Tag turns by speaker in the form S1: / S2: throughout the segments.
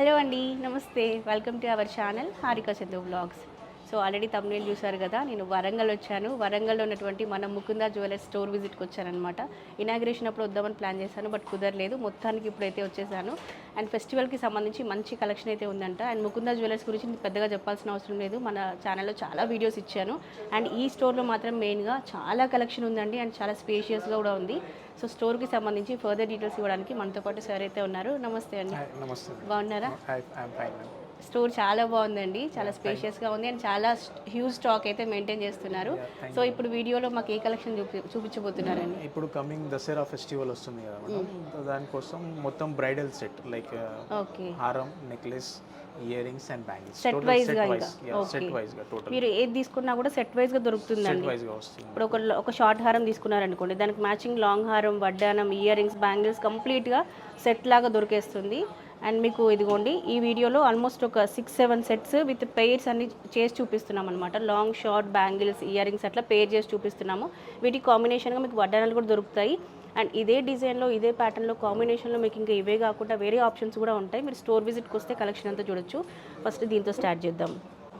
S1: Hello అండి నమస్తే. Welcome to our channel Harika Chandu vlogs. So already thumbnail చూసారు కదా నేను వరంగల్ వచ్చాను. వరంగల్లో ఉన్నటువంటి మన ముకుందా జ్యువెలర్స్ స్టోర్ విజిట్కి వచ్చానమాట ఇనాగ్రేషన్ అప్పుడు వద్దామని ప్లాన్ చేశాను బట్ కుదరలేదు. మొత్తానికి ఇప్పుడైతే వచ్చేసాను. అండ్ ఫెస్టివల్కి సంబంధించి మంచి కలెక్షన్ అయితే ఉందంట. అండ్ ముకుందా జ్యువెలర్స్ గురించి పెద్దగా చెప్పాల్సిన అవసరం లేదు. మన ఛానల్లో చాలా వీడియోస్ ఇచ్చాను. అండ్ ఈ స్టోర్లో మాత్రం మెయిన్గా చాలా కలెక్షన్ ఉందండి. అండ్ చాలా స్పేషియస్గా కూడా ఉంది. సో స్టోర్కి సంబంధించి ఫర్దర్ డీటెయిల్స్ ఇవ్వడానికి మనతో పాటు సార్ అయితే ఉన్నారు. నమస్తే అండి.
S2: నమస్తే.
S1: బాగున్నారా? స్టోర్ చాలా బాగుందండి. చాలా స్పేషియస్గా ఉంది. అండ్ చాలా హ్యూజ్ స్టాక్ అయితే మెయింటైన్ చేస్తున్నారు. సో ఇప్పుడు వీడియోలో మాకు ఏ కలెక్షన్ చూపి చూపించబోతున్నారండి?
S2: ఇప్పుడు కమింగ్ దసరా ఫెస్టివల్ వస్తుంది కదా సో దానికోసం మొత్తం బ్రైడల్ సెట్ లైక్
S1: ఓకే
S2: హారం necklace earrings and bangles
S1: Set wise. గా.
S2: సెట్. వైజ్గా టోటల్
S1: మీరు ఏది తీసుకున్నా కూడా సెట్ వైజ్గా
S2: సెట్
S1: దొరుకుతుందండి.
S2: వైజ్గా వస్తుంది.
S1: ఇప్పుడు ఒక ఒక షార్ట్ హారం తీసుకున్నారనుకోండి దానికి మ్యాచింగ్ లాంగ్ హారం వడ్డానం ఇయర్ రింగ్స్ బ్యాంగిల్స్ కంప్లీట్గా సెట్ లాగా దొరికేస్తుంది. అండ్ మీకు ఇదిగోండి ఈ వీడియోలో ఆల్మోస్ట్ ఒక six seven sets with pairs అన్ని చేసి చూపిస్తున్నాం అనమాట long short bangles ear rings అట్లా పేర్ చేసి చూపిస్తున్నాము. వీటి కాంబినేషన్గా మీకు వడ్డానాలు కూడా దొరుకుతాయి. అండ్ ఇదే డిజైన్లో ఇదే ప్యాటర్న్లో కాంబినేషన్లో మీకు ఇంకా ఇవే కాకుండా వేరే ఆప్షన్స్ కూడా ఉంటాయి. మీరు స్టోర్ విజిట్కి వస్తే కలెక్షన్ అంతా చూడొచ్చు. ఫస్ట్ దీంతో స్టార్ట్ చేద్దాం.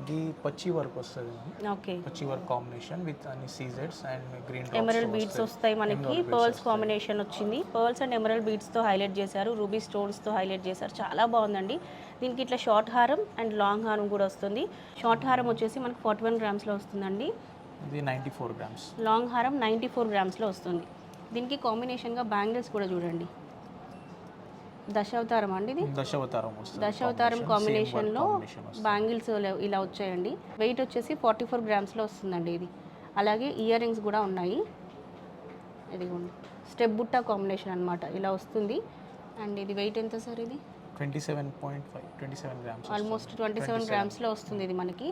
S2: ఇది పచ్చి వర్క్ వస్తుంది.
S1: ఓకే.
S2: పచ్చి వర్క్ కాంబినేషన్ విత్ అన్ని సీజెడ్స్ అండ్ గ్రీన్
S1: ఎమరల్ బీడ్స్ వస్తాయి. మనకి. పర్ల్స్ కాంబినేషన్ వచ్చింది. పర్ల్స్ అండ్ ఎమరల్ బీడ్స్తో హైలైట్ చేశారు. రూబీ స్టోన్స్తో హైలైట్ చేశారు. చాలా బాగుందండి. దీనికి ఇట్లా షార్ట్ హారం అండ్ లాంగ్ హారం కూడా వస్తుంది. షార్ట్ హారం వచ్చేసి మనకి ఫార్టీ వన్ గ్రామ్స్లో వస్తుందండి.
S2: ఇది నైంటీ ఫోర్ గ్రామ్స్
S1: లాంగ్ హారం నైంటీ ఫోర్ గ్రామ్స్లో వస్తుంది. దీనికి కాంబినేషన్గా బ్యాంగిల్స్ కూడా చూడండి. దశావతారం అండి ఇది?
S2: దశావతారం
S1: దశావతారం కాంబినేషన్లో. బ్యాంగిల్స్ ఇలా వచ్చాయండి. వెయిట్ వచ్చేసి ఫార్టీ ఫోర్ గ్రామ్స్లో వస్తుందండి ఇది. అలాగే ఇయర్ రింగ్స్ కూడా ఉన్నాయి. ఇదిగోండి. స్టెప్ బుట్ట కాంబినేషన్ అన్నమాట. ఇలా వస్తుంది. అండ్ ఇది వెయిట్ ఎంత సార్ ఇది?
S2: Twenty seven point five twenty seven grams
S1: almost twenty seven గ్రామ్స్లో వస్తుంది ఇది మనకి.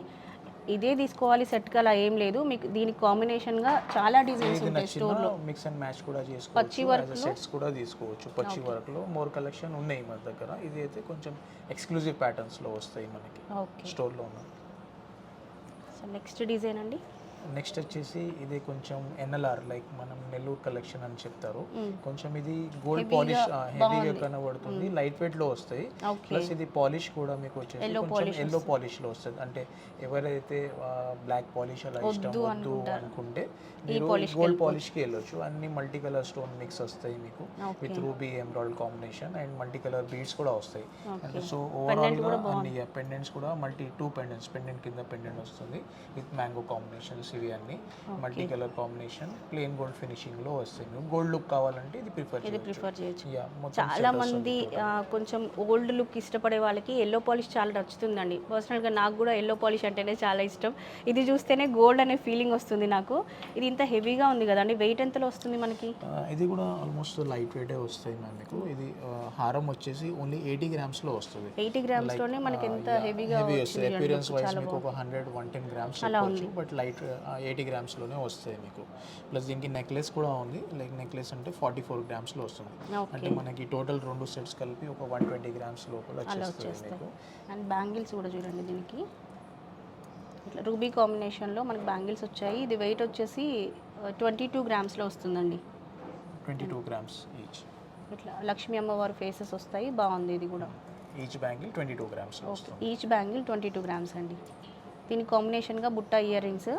S1: ఇదే తీసుకోవాలి సెట్కి అలా ఏం లేదు. మీకు దీనికి కాంబినేషన్గా చాలా డిజైన్స్ ఉంటాయి స్టోర్లో
S2: మిక్స్ అండ్ మ్యాచ్ కూడా
S1: పచ్చి
S2: చేసుకోవచ్చు
S1: work
S2: యాజ్ సెట్స్ కూడా తీసుకోవచ్చు. పచ్చి వర్క్లో మోర్ కలెక్షన్ ఉన్నాయి మన దగ్గర. ఇది అయితే కొంచెం ఎక్స్క్లూజివ్ ప్యాటర్న్స్లో వస్తాయి మనకి
S1: ఓకే
S2: స్టోర్లో ఉన్న
S1: సో నెక్స్ట్ డిజైన్ అండి.
S2: నెక్స్ట్ వచ్చేసి ఇది కొంచెం ఎన్ఎల్ఆర్ లైక్ మనం నెల్లూరు కలెక్షన్ అని చెప్తారు. కొంచెం ఇది గోల్డ్ పాలిష్ హెవీగా కనబడుతుంది లైట్ వెయిట్లో వస్తాయి. ప్లస్ ఇది పాలిష్ కూడా మీకు వచ్చేసి కొంచెం ఎల్లో పాలిష్లో వస్తుంది. అంటే ఎవరైతే బ్లాక్ పాలిష్ అలా ఇష్టం వద్దు అనుకుంటే మీరు గోల్డ్ పాలిష్కి వెళ్ళొచ్చు. అన్ని మల్టీ కలర్ స్టోన్ మిక్స్ వస్తాయి మీకు with ruby emerald combination and multi colour beads కూడా వస్తాయి. అంటే సో ఓవరాల్గా అన్ని పెండెంట్స్ కూడా మల్టీ టూ పెండెంట్స్ పెండెంట్ కింద పెండెంట్ వస్తుంది విత్ మ్యాంగో కాంబినేషన్స్ ఇవి అన్ని. Multi colour combination plain gold ఫినిషింగ్లో వస్తాయి గోల్డ్ లుక్ కావాలంటే ఇది ప్రిఫర్
S1: ఇది ప్రిఫర్ చేయొచ్చు. చాలా మంది కొంచెం ఓల్డ్ లుక్ ఇష్టపడే వాళ్ళకి ఎల్లో పాలిష్ చాలా నచ్చుతుందండి. పర్సనల్గా నాకు కూడా ఎల్లో పాలిష్ అంటేనే చాలా ఇష్టం. ఇది చూస్తేనే గోల్డ్ అనే ఫీలింగ్ వస్తుంది నాకు. ఇది ఇంత హెవీగా ఉంది కదండి. వెయిట్ ఎంతలో వస్తుంది మనకి?
S2: ఇది కూడా ఆల్మోస్ట్ లైట్ వెయిటే వస్తాయి మ్యామ్ మీకు. ఇది హారం వచ్చేసి ఓన్లీ ఎయిటీ గ్రామ్స్లో వస్తుంది.
S1: ఎయిటీ గ్రామ్స్లోనే మనకి ఎంత హెవీగా
S2: హెవీ వస్తాయి అపీరెన్స్ వైజ్ మీకు ఒక హండ్రెడ్ వన్ టెన్ గ్రామ్స్ చెప్పవచ్చు బట్ లైట్ ఎయిటీ గ్రామ్స్లోనే వస్తాయి మీకు. ప్లస్ దీనికి నెక్లెస్ కూడా ఉంది. లైక్ నెక్లెస్ అంటే ఫార్టీ ఫోర్ గ్రామ్స్లో వస్తుంది అంటే మనకి టోటల్ రెండు సెట్స్ కలిపి ఒక వన్ ట్వంటీ గ్రామ్స్ లోపల వచ్చేస్తుంది మీకు.
S1: అండ్ బ్యాంగిల్స్ కూడా చూడండి దీనికి. ఇట్లా రూబీ కాంబినేషన్లో మనకి బ్యాంగిల్స్ వచ్చాయి. ఇది వెయిట్ వచ్చేసి ట్వంటీ టూ గ్రామ్స్లో వస్తుందండి.
S2: ట్వంటీ టూ గ్రామ్స్ ఈచ్
S1: ఇట్లా లక్ష్మీ అమ్మవారి ఫేసెస్ వస్తాయి. బాగుంది ఇది కూడా.
S2: Each bangle twenty two grams
S1: each bangle twenty two grams అండి. దీని కాంబినేషన్గా బుట్ట ear rings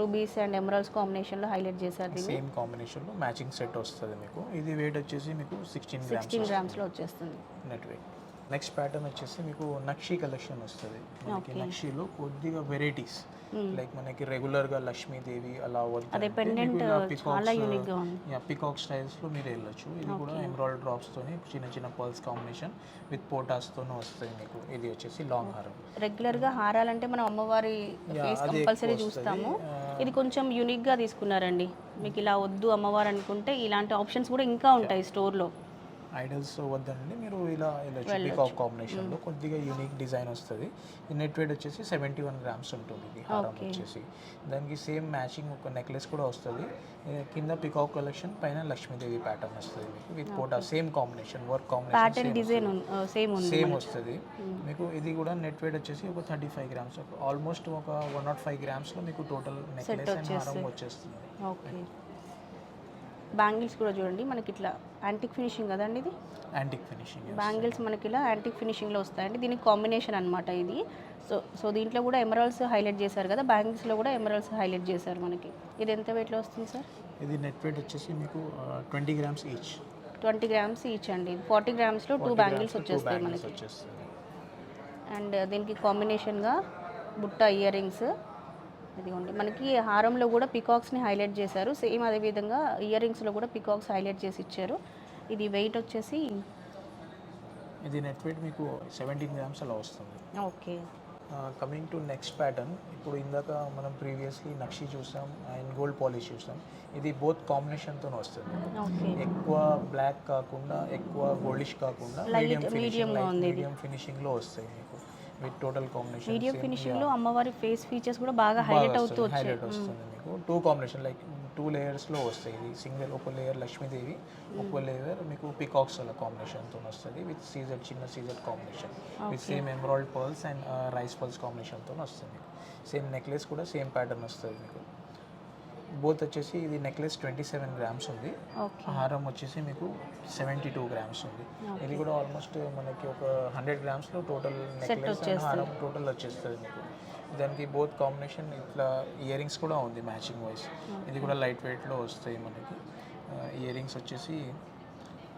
S1: rubies and emeralds కాంబినేషన్లో హైలైట్ చేశారు దీన్ని.
S2: సేమ్ కాంబినేషన్లో మ్యాచింగ్ సెట్ వస్తుంది మీకు. ఇది వెయిట్ వచ్చేసి మీకు సిక్స్టీన్ గ్రామ్స్
S1: సిక్స్టీన్ గ్రామ్స్లో వచ్చేస్తుంది.
S2: నెట్ వెయిట్ నెక్స్ట్ ప్యాటర్న్ వచ్చేసి మీకు నక్షి కలెక్షన్ వస్తుంది. మనకి నక్షిలో కొద్దిగా వెరైటీస్. లైక్ మనకి రెగ్యులర్గా లక్ష్మీదేవి అలా
S1: గా.
S2: పికాక్ స్టైల్స్లో మీరు వెళ్ళొచ్చు. ఇది కూడా ఎమరాల్డ్ డ్రాప్స్ తోని చిన్న చిన్న పర్ల్స్ కాంబినేషన్ విత్ పోటాస్ తోనే వస్తాయి మీకు. ఇది వచ్చేసి లాంగ్ హారం
S1: రెగ్యులర్గా హారాలంటే మనం అమ్మవారి కంపల్సరీ చూస్తాము.
S2: వస్తది.
S1: ఇది కొంచెం యూనిక్గా తీసుకున్నారండి. మీకు ఇలా వద్దు అమ్మవారు అనుకుంటే ఇలాంటి ఆప్షన్స్ కూడా ఇంకా ఉంటాయి స్టోర్లో
S2: ఐడల్స్ వద్దండి. మీరు ఇలా వెళ్ళొచ్చు. పికాక్ కాంబినేషన్లో కొద్దిగా యూనిక్ డిజైన్ వస్తుంది. నెట్ వెయిట్ వచ్చేసి సెవెంటీ వన్ గ్రామ్స్ ఉంటుంది ఇది హారం వచ్చేసి. దానికి సేమ్ మ్యాచింగ్ ఒక నెక్లెస్ కూడా వస్తుంది. కింద పికాక్ కలెక్షన్ పైన లక్ష్మీదేవి ప్యాటర్న్ వస్తుంది మీకు. విత్ పోటా same combination work combination
S1: design same
S2: వస్తుంది. మీకు ఇది కూడా నెట్ వెయిట్ వచ్చేసి ఒక థర్టీ ఫైవ్ గ్రామ్స్ ఆల్మోస్ట్ ఒక వన్ నాట్ ఫైవ్ గ్రామ్స్లో మీకు టోటల్ నెక్లెస్ అండ్ హారం వచ్చేస్తుంది.
S1: ఓకే. బ్యాంగిల్స్ కూడా చూడండి మనకి ఇట్లా యాంటిక్ ఫినిషింగ్ కదండి ఇది?
S2: యాంటిక్ ఫినిషింగ్
S1: బ్యాంగిల్స్ మనకి ఇలా యాంటిక్ ఫినిషింగ్లో వస్తాయండి. దీనికి కాంబినేషన్ అనమాట ఇది. సో సో దీంట్లో కూడా ఎమరాల్డ్స్ హైలైట్ చేశారు కదా బ్యాంగిల్స్లో కూడా ఎమరాల్డ్స్ హైలైట్ చేశారు మనకి. ఇది ఎంత వెయిట్లో వస్తుంది సార్?
S2: ఇది నెట్ వెయిట్ వచ్చేసి మీకు twenty grams each
S1: twenty grams each అండి. ఫార్టీ గ్రామ్స్లో టూ బ్యాంగిల్స్ వచ్చేస్తాయి మనకి. అండ్ దీనికి కాంబినేషన్గా బుట్ట ఇయర్ రింగ్స్ ఇదిగోండి. మనకి హారంలో కూడా పికాక్స్ని హైలైట్ చేశారు. సేమ్ అదేవిధంగా ఇయర్ రింగ్స్లో కూడా పికాక్స్ హైలైట్ చేసి ఇచ్చారు. ఇది వెయిట్ వచ్చేసి
S2: ఇది నెట్ వెయిట్ మీకు సెవెంటీన్ గ్రామ్స్ అలా వస్తుంది.
S1: Okay.
S2: Coming to next pattern ఇప్పుడు ఇందాక మనం ప్రీవియస్లీ నక్షి చూసాం అండ్ గోల్డ్ పాలిష్ చూసాం. ఇది బోత్ కాంబినేషన్తో వస్తుంది. ఎక్కువ బ్లాక్ కాకుండా ఎక్కువ గోల్డిష్ కాకుండా మీడియం ఫినిషింగ్ ఫినిషింగ్లో వస్తాయి. విత్ టోటల్ కాంబినేషన్
S1: మీడియం ఫినిషింగ్లో అమ్మవారి ఫేస్ ఫీచర్స్ కూడా బాగా హైలైట్ అవుతూ వచ్చాయి.
S2: హైలైట్ వస్తుంది మీకు. టూ కాంబినేషన్ లైక్ టూ లేయర్స్లో వస్తాయి. ఇది సింగిల్ ఒక లేయర్ లక్ష్మీదేవి ఒక లేయర్ మీకు పికాక్స్ అలా కాంబినేషన్తో వస్తుంది. విత్ సీజర్ చిన్న scissor combination with same emerald pearls and rice pearls కాంబినేషన్తో వస్తుంది సేమ్ నెక్లెస్ కూడా సేమ్ ప్యాటర్న్ వస్తుంది మీకు. బోత్ వచ్చేసి ఇది నెక్లెస్ ట్వంటీ సెవెన్ గ్రామ్స్ ఉంది. హారం వచ్చేసి మీకు సెవెంటీ టూ గ్రామ్స్ ఉంది. ఇది కూడా ఆల్మోస్ట్ మనకి ఒక హండ్రెడ్ గ్రామ్స్లో టోటల్ నెక్లెస్ హారం టోటల్ వచ్చేస్తుంది మీకు. దానికి బోత్ కాంబినేషన్ ఇట్లా ఇయర్ రింగ్స్ కూడా ఉంది మ్యాచింగ్ వైస్ ఇది కూడా లైట్ వెయిట్లో వస్తాయి మనకి. ఇయర్ రింగ్స్ వచ్చేసి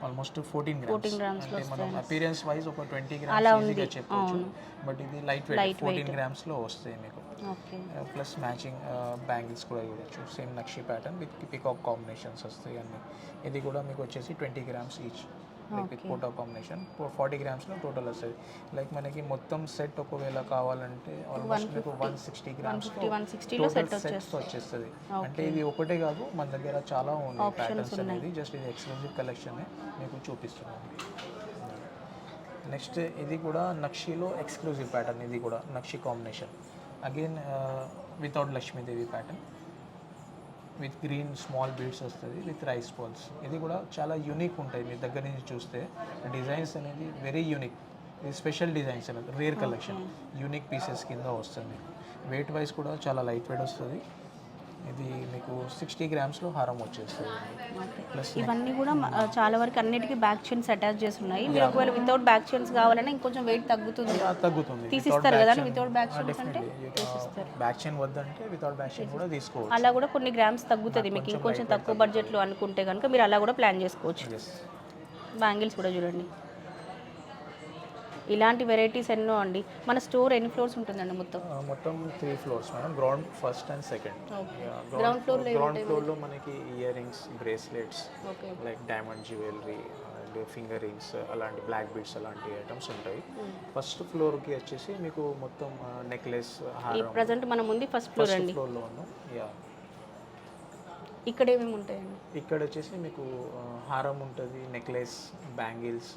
S2: ఆల్మోస్ట్ ఫోర్టీన్ గ్రామ్స్. అంటే మనం అపీరియన్స్ వైజ్ ఒక ట్వంటీ గ్రామ్స్ ఈజీగా చెప్పొచ్చు. బట్ ఇది లైట్ వెయిట్ ఫోర్టీన్ గ్రామ్స్లో వస్తాయి మీకు. ప్లస్ మ్యాచింగ్ బ్యాంగిల్స్ కూడా చూడొచ్చు. సేమ్ నక్షి ప్యాటర్న్ విత్ పికాక్ కాంబినేషన్స్ వస్తాయి అన్ని. ఇది కూడా మీకు వచ్చేసి twenty grams each like with photo combination forty గ్రామ్స్లో total వస్తుంది లైక్ మనకి మొత్తం సెట్ ఒకవేళ కావాలంటే ఆల్మోస్ట్ మీకు one sixty grams
S1: set
S2: sets వచ్చేస్తుంది. అంటే ఇది ఒకటే కాదు మన దగ్గర చాలా ఉన్నాయి ప్యాటర్న్స్ అనేది. జస్ట్ ఇది ఎక్స్క్లూజివ్ కలెక్షన్ మీకు చూపిస్తున్నాను. నెక్స్ట్ ఇది కూడా నక్షిలో ఎక్స్క్లూజివ్ ప్యాటర్న్ ఇది కూడా నక్షి combination again without Lakshmidevi pattern with green small beads వస్తుంది విత్ రైస్ బాల్స్ ఇది కూడా చాలా యూనిక్ ఉంటాయి మీ దగ్గర నుంచి చూస్తే. డిజైన్స్ అనేది వెరీ యూనిక్ ఇది స్పెషల్ డిజైన్స్ అనేది రేర్ కలెక్షన్ యూనిక్ పీసెస్ కింద వస్తుంది. వెయిట్ వైజ్ కూడా చాలా లైట్ వెయిట్ వస్తుంది. ఇది మీకు సిక్స్టీ గ్రామ్స్లో హారం వచ్చేస్తుంది. ప్లస్
S1: ఇవన్నీ కూడా చాలా వరకు అన్నిటికీ బ్యాక్ చైన్స్ అటాచ్ చేసి ఉన్నాయి మీరు ఒకవేళ వితౌట్ బ్యాక్ చైన్స్ కావాలన్నా ఇంకొంచెం వెయిట్ తగ్గుతుంది.
S2: తగ్గుతుంది.
S1: తీసిస్తారు కదా వితౌట్ బ్యాక్ చైన్స్ అంటే
S2: బ్యాక్ చైన్ వద్దంటే వితౌట్ బ్యాక్ చైన్ కూడా తీసుకోవచ్చు.
S1: అలా కూడా కొన్ని గ్రామ్స్ తగ్గుతుంది మీకు. ఇంకొంచెం తక్కువ బడ్జెట్లో అనుకుంటే కనుక మీరు అలా కూడా ప్లాన్ చేసుకోవచ్చు. బ్యాంగిల్స్ కూడా చూడండి. ఇలాంటి వెరైటీస్ ఎన్నో అండి. మన స్టోర్ ఎన్ని ఫ్లోర్స్ ఉంటుందండి మొత్తం?
S2: మొత్తం three floors madam. Ground first and second.
S1: floor లో
S2: గ్రౌండ్ ఫ్లోర్లో మనకి ear rings bracelets like diamond jewellery and finger rings అలాంటి బ్లాక్ బీడ్స్ అలాంటి ఐటమ్స్ ఉంటాయి. ఫస్ట్ ఫ్లోర్కి వచ్చేసి మీకు మొత్తం నెక్లెస్
S1: ప్రజెంట్ మనం ఉంది ఫస్ట్ ఫ్లోర్
S2: ఫస్ట్
S1: అండి.
S2: ఫ్లోర్లో ఉన్నాం. యా.
S1: ఇక్కడ ఏమేమి ఉంటాయండి?
S2: ఇక్కడ వచ్చేసి మీకు హారం ఉంటుంది నెక్లెస్ బ్యాంగిల్స్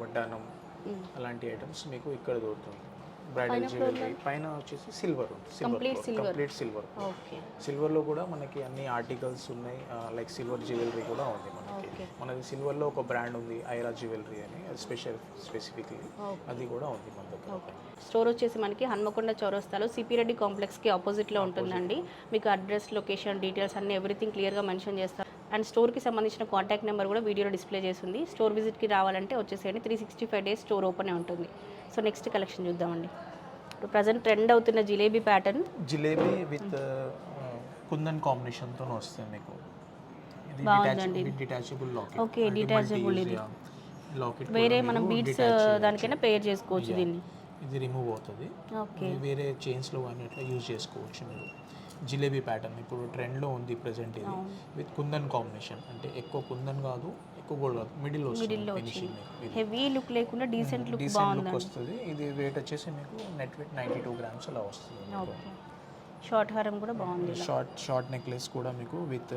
S2: వడ్డానం అలాంటి ఐటమ్స్ మీకు ఇక్కడ దొరుకుతుంది. బ్రైడల్ జ్యువెలరీ పైన వచ్చేసి silver silver complete silver
S1: okay
S2: సిల్వర్లో కూడా మనకి అన్ని ఆర్టికల్స్ ఉన్నాయి. లైక్ సిల్వర్ జ్యువెలరీ కూడా ఉంది మనకి. మనది సిల్వర్లో ఒక బ్రాండ్ ఉంది ఐరా జ్యువెలరీ అని. స్పెషల్ స్పెసిఫిక్లీ అది కూడా ఉంది మన దగ్గర.
S1: స్టోర్ వచ్చేసి మనకి హన్మకొండ చౌరస్తాలో సిపిరెడ్డి కాంప్లెక్స్కి ఆపోజిట్లో ఉంటుందండి. మీకు అడ్రస్ లొకేషన్ డీటెయిల్స్ అన్ని ఎవ్రీథింగ్ క్లియర్గా మెన్షన్ చేస్తారు. అండ్ స్టోర్కి సంబంధించిన కాంటాక్ట్ నెంబర్ కూడా వీడియోలో డిస్ప్లే చేస్తుంది. స్టోర్ విజిట్కి రావాలంటే వచ్చేసేయండి. Three sixty five days store open ఉంటుంది. సో నెక్స్ట్ కలెక్షన్ చూద్దామండి. ఇప్పుడు ప్రజెంట్ ట్రెండ్ అవుతున్న జిలేబీ ప్యాటర్న్.
S2: జిలేబీ విత్ కుందన్ కాంబినేషన్తో వస్తుంది మీకు. ఇది
S1: బాగుందండి.
S2: డిటాచబుల్ లాకెట్
S1: Okay, detachable ఇది.
S2: లాకెట్
S1: వేరే మనం బీడ్స్ దానికైనా పేర్ చేసుకోవచ్చు దీన్ని.
S2: ఇది రిమూవ్ అవుతుంది.
S1: ఓకే.
S2: వేరే చైన్స్లో కానీ అట్లా యూజ్ చేసుకోవచ్చు మీరు. జిలేబీ ప్యాటర్న్ ఇప్పుడు ట్రెండ్లో ఉంది ప్రజెంట్ ఇది. With kundan combination. అంటే ఎక్కువ కుందన్ కాదు ఎక్కువ గోల్డ్ కాదు మిడిల్ ఫినిషింగ్
S1: హెవీ లుక్ లేకుండా డీసెంట్ లుక్
S2: డీసెంట్ లుక్ వస్తుంది. ఇది వెయిట్ వచ్చేసి మీకు net weight ninety two grams అలా వస్తుంది
S1: షార్ట్ హారం కూడా బాగుంది
S2: షార్ట్ షార్ట్ నెక్లెస్ కూడా మీకు విత్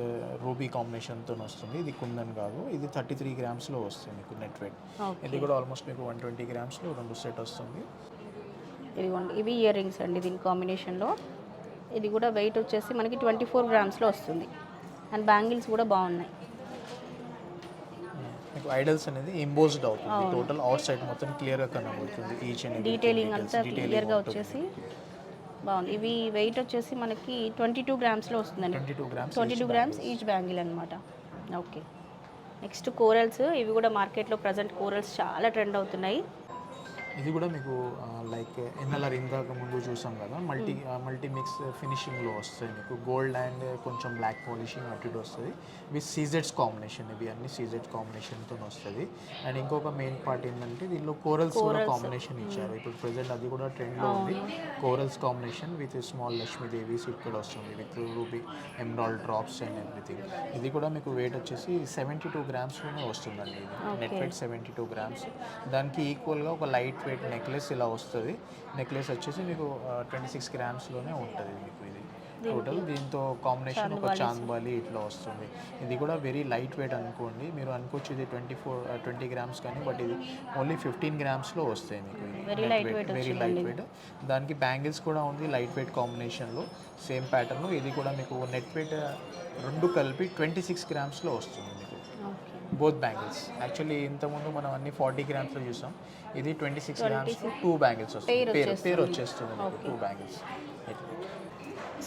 S2: రూబీ కాంబినేషన్తో వస్తుంది. ఇది కుందన్ కాదు ఇది థర్టీ త్రీ గ్రామ్స్లో వస్తుంది మీకు నెట్ వెయిట్ ఇది కూడా ఆల్మోస్ట్ మీకు వన్ ట్వంటీ గ్రామ్స్లో రెండు సెట్ వస్తుంది.
S1: ఇదిగోండి ఇవి ఇయర్ రింగ్స్ అండి దీని కాంబినేషన్లో. ఇది కూడా వెయిట్ వచ్చేసి మనకి ట్వంటీ ఫోర్ గ్రామ్స్లో వస్తుంది. అండ్ బ్యాంగిల్స్ కూడా బాగున్నాయి.
S2: మీకు ఐడల్స్ అనేది ఇంపోజ్డ్ అవుతుంది. టోటల్ అవుట్ సైడ్ మొత్తం క్లియర్గా కనబడుతుంది ఈచ్ అండ్
S1: డీటెయిలింగ్ అంతా క్లియర్గా వచ్చేసి బాగుంది. ఇవి వెయిట్ వచ్చేసి మనకి ట్వంటీ టూ గ్రామ్స్లో వస్తుందండి.
S2: Twenty two grams
S1: twenty two grams each bangle అనమాట ఓకే నెక్స్ట్ కోరల్స్ ఇవి కూడా మార్కెట్లో ప్రజెంట్ కోరల్స్ చాలా ట్రెండ్ అవుతున్నాయి.
S2: ఇది కూడా మీకు లైక్ ఎన్ఎల్ఆర్ ఇందాక ముందు చూసాం కదా మల్టీ మల్టీ మిక్స్ ఫినిషింగ్లో వస్తాయి మీకు. గోల్డ్ అండ్ కొంచెం బ్లాక్ పాలిషింగ్ అటు ఇటు వస్తుంది విత్ సీజెడ్స్ కాంబినేషన్ ఇవి అన్ని సీజెడ్ కాంబినేషన్తో వస్తుంది. అండ్ ఇంకొక మెయిన్ పార్ట్ ఏంటంటే దీనిలో కోరల్స్ కూడా కాంబినేషన్ ఇచ్చారు. ఇప్పుడు ప్రెసెంట్ అది కూడా ట్రెండ్లో ఉంది. కోరల్స్ కాంబినేషన్ విత్ స్మాల్ లక్ష్మీదేవీస్ ఇక్కడ వస్తుంది. With ruby emerald drops and everything ఇది కూడా మీకు వెయిట్ వచ్చేసి సెవెంటీ టూ గ్రామ్స్లోనే వస్తుందండి ఇది. Net weight seventy two grams దానికి ఈక్వల్గా ఒక లైట్ వెయిట్ నెక్లెస్ ఇలా వస్తుంది. నెక్లెస్ వచ్చేసి మీకు ట్వంటీ సిక్స్ గ్రామ్స్లోనే ఉంటుంది మీకు ఇది. టోటల్ దీంతో కాంబినేషన్ ఒక చాంద్బాలి ఇట్లా వస్తుంది. ఇది కూడా వెరీ లైట్ వెయిట్ అనుకోండి. మీరు అనుకోవచ్చు ఇది ట్వంటీ ఫోర్ ట్వంటీ గ్రామ్స్ కానీ బట్ ఇది ఓన్లీ ఫిఫ్టీన్ గ్రామ్స్లో వస్తాయి మీకు వెరీ లైట్ వెయిట్ దానికి బ్యాంగిల్స్ కూడా ఉంది లైట్ వెయిట్ కాంబినేషన్లో సేమ్ ప్యాటర్న్ ఇది కూడా మీకు నెట్ వెయిట్ రెండు కలిపి ట్వంటీ సిక్స్ గ్రామ్స్లో వస్తుంది. బోత్ బ్యాంగిల్స్ యాక్చువల్లీ ఇంతకుముందు మనం అన్ని ఫార్టీ గ్రామ్స్లో చూసాం. ఇది twenty six grams two bangles వస్తుంది. పేరు పేరు వచ్చేస్తుంది. టూ బ్యాంగిల్స్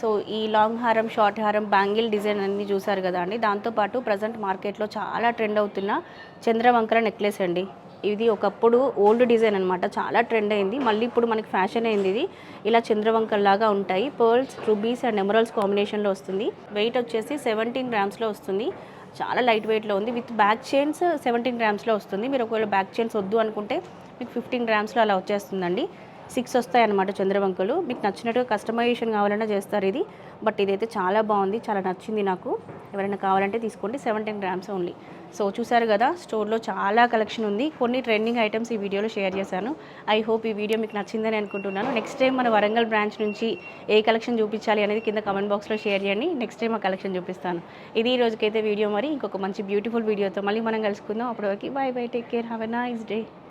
S1: సో ఈ లాంగ్ హారం షార్ట్ హారం బ్యాంగిల్ డిజైన్ అన్ని చూసారు కదా అండి. దాంతోపాటు ప్రజెంట్ మార్కెట్లో చాలా ట్రెండ్ అవుతున్న చంద్రవంకర నెక్లెస్ అండి. ఇది ఒకప్పుడు ఓల్డ్ డిజైన్ అనమాట చాలా ట్రెండ్ అయింది. మళ్ళీ ఇప్పుడు మనకి ఫ్యాషన్ అయింది ఇది. ఇలా చంద్రవంకర్ లాగా ఉంటాయి. పర్ల్స్ రూబీస్ అండ్ ఎమరల్స్ కాంబినేషన్లో వస్తుంది. వెయిట్ వచ్చేసి సెవెంటీన్ గ్రామ్స్లో వస్తుంది. చాలా లైట్ వెయిట్లో ఉంది. విత్ బ్యాక్ చైన్స్ సెవెంటీన్ గ్రామ్స్లో వస్తుంది. మీరు ఒకవేళ బ్యాక్ చైన్స్ వద్దు అనుకుంటే మీకు ఫిఫ్టీన్ గ్రామ్స్లో అలా వచ్చేస్తుందండి. సిక్స్ వస్తాయన్నమాట చంద్రవంకలు. మీకు నచ్చినట్టుగా కస్టమైజేషన్ కావాలన్నా చేస్తారు ఇది. బట్ ఇదైతే చాలా బాగుంది చాలా నచ్చింది నాకు. ఎవరైనా కావాలంటే తీసుకోండి సెవెంటీన్ గ్రామ్స్ ఓన్లీ సో చూసారు కదా స్టోర్లో చాలా కలెక్షన్ ఉంది. కొన్ని ట్రెండింగ్ ఐటమ్స్ ఈ వీడియోలో షేర్ చేశాను. ఐ హోప్ ఈ వీడియో మీకు నచ్చిందని అనుకుంటున్నాను. నెక్స్ట్ టైం మన వరంగల్ బ్రాంచ్ నుంచి ఏ కలెక్షన్ చూపించాలి అనేది కింద కమెంట్ బాక్స్లో షేర్ చేయండి. నెక్స్ట్ టైం ఆ కలెక్షన్ చూపిస్తాను. ఇది ఈ రోజుకైతే వీడియో మరి. ఇంకొక మంచి బ్యూటిఫుల్ వీడియోతో మళ్ళీ మనం కలుసుకుందాం. అప్పటివరకు bye bye take care have a nice day